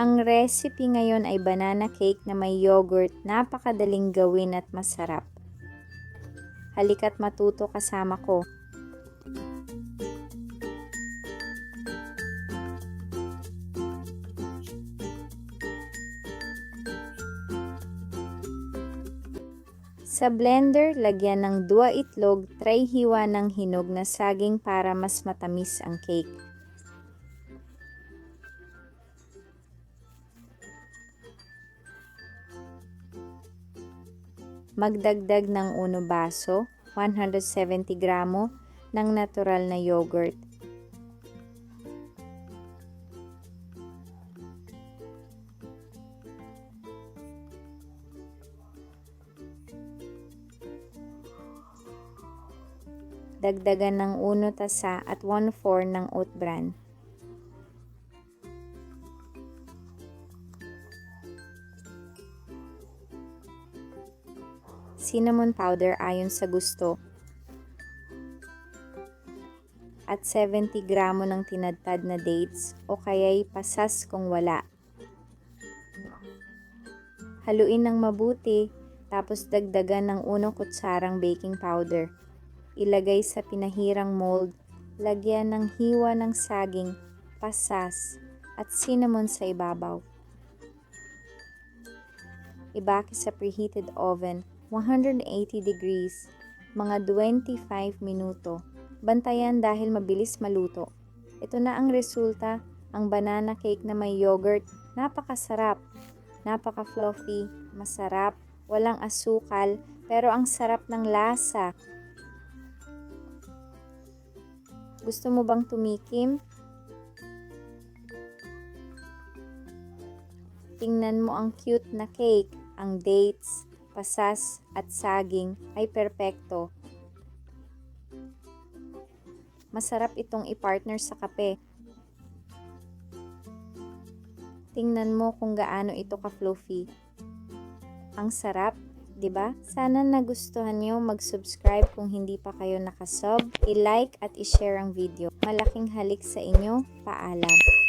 Ang recipe ngayon ay banana cake na may yogurt. Napakadaling gawin at masarap. Halika't matuto kasama ko. Sa blender, lagyan ng dua itlog, tray hiwa ng hinog na saging para mas matamis ang cake. Magdagdag ng uno baso, 170 gramo ng natural na yogurt. Dagdagan ng uno tasa at 1-4 ng oat bran. Cinnamon powder ayon sa gusto. At 70 gramo ng tinadtad na dates o kaya'y pasas kung wala. Haluin ng mabuti tapos dagdagan ng unong kutsarang baking powder. Ilagay sa pinahirang mold, lagyan ng hiwa ng saging, pasas, at cinnamon sa ibabaw. Ibaki sa preheated oven, 180 degrees, mga 25 minuto. Bantayan dahil mabilis maluto. Ito na ang resulta, ang banana cake na may yogurt. Napakasarap, napaka-fluffy, masarap, walang asukal, pero ang sarap ng lasa. Gusto mo bang tumikim? Tingnan mo ang cute na cake. Ang dates, pasas at saging ay perpekto. Masarap itong i-partner sa kape. Tingnan mo kung gaano ito ka-fluffy. Ang sarap, 'di ba? Sana nagustuhan niyo mag-subscribe kung hindi pa kayo nakasub, i-like at i-share ang video. Malaking halik sa inyo. Paalam.